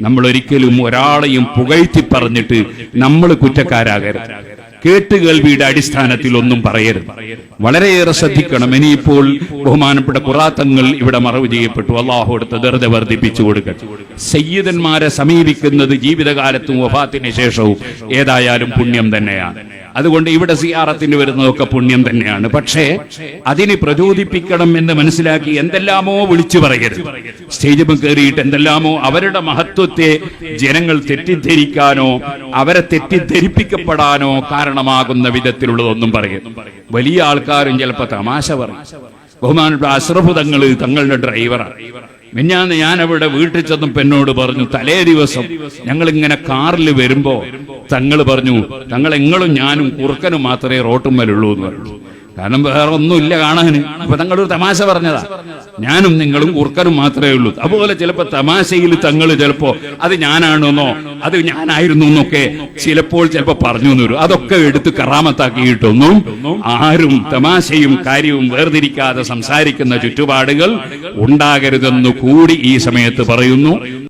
നമ്മൾ ഒരിക്കലും ഒരാളെയും പുകഴ്ത്തി പറഞ്ഞിട്ട് നമ്മൾ കുറ്റക്കാരാകരുത്. കേട്ടുകേൾവിയുടെ അടിസ്ഥാനത്തിൽ ഒന്നും പറയരുത്. വളരെയേറെ ശ്രദ്ധിക്കണം. ഇനിയിപ്പോൾ ബഹുമാനപ്പെട്ട കുറാത്തങ്ങൾ ഇവിടെ മറവ് ചെയ്യപ്പെട്ടു. അള്ളാഹു എടുത്ത് വർദ്ധിപ്പിച്ചു കൊടുക്കട്ടെ. സയ്യിദന്മാരെ സമീപിക്കുന്നത് ജീവിതകാലത്തും വഫാത്തിന് ശേഷവും ഏതായാലും പുണ്യം തന്നെയാണ്. അതുകൊണ്ട് ഇവിടെ സിയാറത്തിന് വരുന്നതൊക്കെ പുണ്യം തന്നെയാണ്. പക്ഷേ അതിനെ പ്രചോദിപ്പിക്കണം എന്ന് മനസ്സിലാക്കി എന്തെല്ലാമോ വിളിച്ചു പറയരുത്. സ്റ്റേജിൽ കയറിയിട്ട് എന്തെല്ലാമോ അവരുടെ മഹത്വത്തെ ജനങ്ങൾ തെറ്റിദ്ധരിക്കാനോ അവരെ തെറ്റിദ്ധരിപ്പിക്കപ്പെടാനോ കാരണമാകുന്ന വിധത്തിലുള്ളതൊന്നും പറയുന്നു വലിയ ആൾക്കാരും ചിലപ്പോ തമാശ പറയും. ബഹുമാനപ്പെട്ട അശ്രഭുതങ്ങൾ തങ്ങളുടെ ഡ്രൈവറാണ്. മിഞ്ഞാന്ന് ഞാൻ അവിടെ വീട്ടിൽ ചെന്നപ്പോ എന്നോട് പറഞ്ഞു തലേ ദിവസം ഞങ്ങൾ ഇങ്ങനെ കാറിൽ വരുമ്പോ തങ്ങൾ പറഞ്ഞു തങ്ങൾ എങ്ങളും ഞാനും കുറുക്കനും മാത്രമേ റോട്ടുമ്മലുള്ളൂ എന്ന് പറഞ്ഞു. കാരണം വേറെ ഒന്നുമില്ല കാണാൻ അപ്പൊ തങ്ങളൊരു തമാശ പറഞ്ഞതാ. ഞാനും നിങ്ങളും കുർക്കനും മാത്രമേ ഉള്ളൂ. അതുപോലെ ചിലപ്പോ തമാശയിൽ തങ്ങൾ ചിലപ്പോ അത് ഞാനാണെന്നോ അത് ഞാനായിരുന്നു എന്നൊക്കെ ചിലപ്പോൾ ചിലപ്പോ പറഞ്ഞു തരും അതൊക്കെ എടുത്ത് കറാമത്താക്കിയിട്ടൊന്നും ആരും തമാശയും കാര്യവും വേർതിരിക്കാതെ സംസാരിക്കുന്ന ചുറ്റുപാടുകൾ ഉണ്ടാകരുതെന്ന് കൂടി ഈ സമയത്ത് പറയുന്നു.